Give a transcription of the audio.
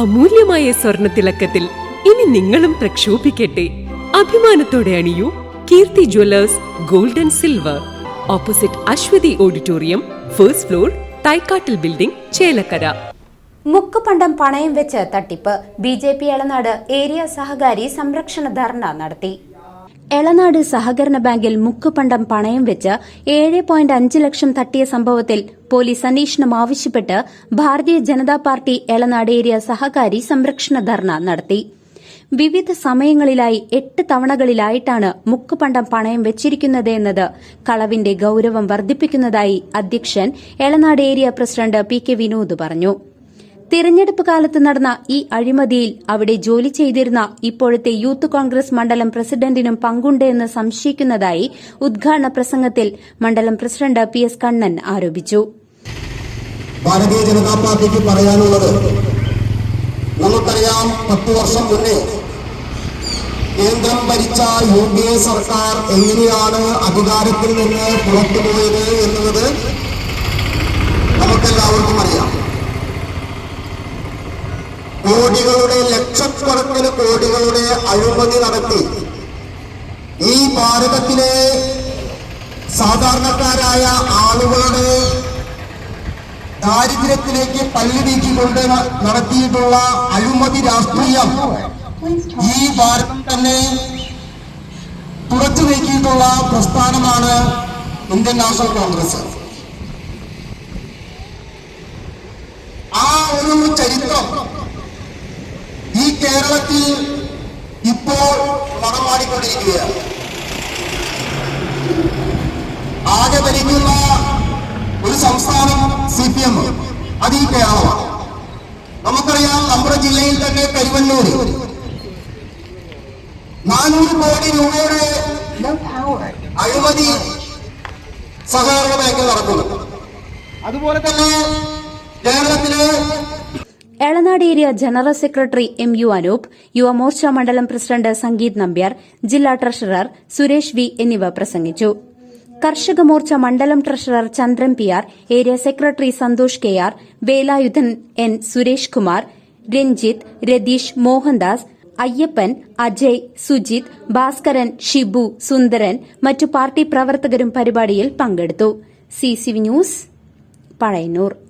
അമൂല്യമായ സ്വർണ തിളക്കത്തിൽ ഇനി നിങ്ങളും പ്രക്ഷോഭിക്കട്ടെ. അഭിമാനത്തോടെ അണിയൂ Keerthi jewellers gold and silver. Opposite Aswathi auditorium first floor തൈക്കാട്ടിൽ building Chelakkara. മുക്കുപണ്ടം പണയം വെച്ച് തട്ടിപ്പ്. B J P Elanad area സഹകാരി സംരക്ഷണ ധർണ നടത്തി. എളനാട് സഹകരണ ബാങ്കിൽ മുക്കുപണ്ടം പണയം വെച്ച് ഏഴ് പോയിന്റ് അഞ്ച് ലക്ഷം തട്ടിയ സംഭവത്തിൽ പോലീസ് അന്വേഷണം ആവശ്യപ്പെട്ട് ഭാരതീയ ജനതാ പാർട്ടി എളനാട് ഏരിയ സഹകാരി സംരക്ഷണ ധർണ നടത്തി. വിവിധ സമയങ്ങളിലായി എട്ട് തവണകളിലായിട്ടാണ് മുക്കുപണ്ടം പണയം വെച്ചിരിക്കുന്നത് എന്നത് കളവിന്റെ ഗൌരവം വർദ്ധിപ്പിക്കുന്നതായി അധ്യക്ഷൻ Elanad area president P K Vinod പറഞ്ഞു. തിരഞ്ഞെടുപ്പ് കാലത്ത് നടന്ന ഈ അഴിമതിയിൽ അവിടെ ജോലി ചെയ്തിരുന്ന ഇപ്പോഴത്തെ യൂത്ത് കോൺഗ്രസ് മണ്ഡലം പ്രസിഡന്റിനും പങ്കുണ്ടെന്ന് സംശയിക്കുന്നതായി ഉദ്ഘാടന പ്രസംഗത്തിൽ മണ്ഡലം പ്രസിഡന്റ് പി എസ് കണ്ണൻ ആരോപിച്ചു. ഭാരതീയ ജനതാ പാർട്ടിക്ക് പറയാനുള്ളത് നമുക്കറിയാം പത്തു വർഷം മുന്നേ കേന്ദ്രം ഭരിച്ച യു ഡി എ സർക്കാർ എങ്ങനെയാണ് അധികാരത്തിൽ നിന്ന് പുറത്തുപോയത് എന്നുള്ളത് ലക്ഷക്കണക്കിന് കോടികളുടെ അഴിമതി നടത്തി. ഈ ഭാരതത്തിലെ സാധാരണക്കാരായ ആളുകളുടെ ദാരിദ്ര്യത്തിലേക്ക് പല്ലു നീക്കിക്കൊണ്ട് നടത്തിയിട്ടുള്ള അഴിമതി രാഷ്ട്രീയം ഈ ഭാരതം തന്നെ തുടച്ചു നീക്കിയിട്ടുള്ള പ്രസ്ഥാനമാണ് ഇന്ത്യൻ നാഷണൽ കോൺഗ്രസ് ആ ഒരു ചരിത്രം ഈ കേരളത്തിൽ ഇപ്പോൾ മണമാടിക്കൊണ്ടിരിക്കുകയാണ് ആകെ ഭരിക്കുന്ന ഒരു സംസ്ഥാനം സി പി എം അത് ഈ കേരളമാണ്. നമുക്കറിയാം നമ്മുടെ ജില്ലയിൽ തന്നെ കരിവണ്ണൂർ നാനൂറ് കോടി രൂപയുടെ അഴിമതി സഹകരണ ബാങ്കിൽ നടക്കുന്നു. അതുപോലെ തന്നെ കേരളത്തിലെ Elanad area general secretary M U Anoop Yuvamorcha മണ്ഡലം പ്രസിഡന്റ് സംഗീത് നമ്പ്യാർ ജില്ലാ ട്രഷറർ സുരേഷ് വി എന്നിവ പ്രസംഗിച്ചു. കർഷക മോർച്ച മണ്ഡലം treasurer Chandran P R area secretary Santhosh K R Velayudhan N Suresh Kumar Ranjith Ratheesh Mohandas Ayyappan Ajay Sujith Bhaskaran Shibu Sundaran മറ്റു party പ്രവർത്തകരും പരിപാടിയിൽ പങ്കെടുത്തു. C C V news Pazhayannur.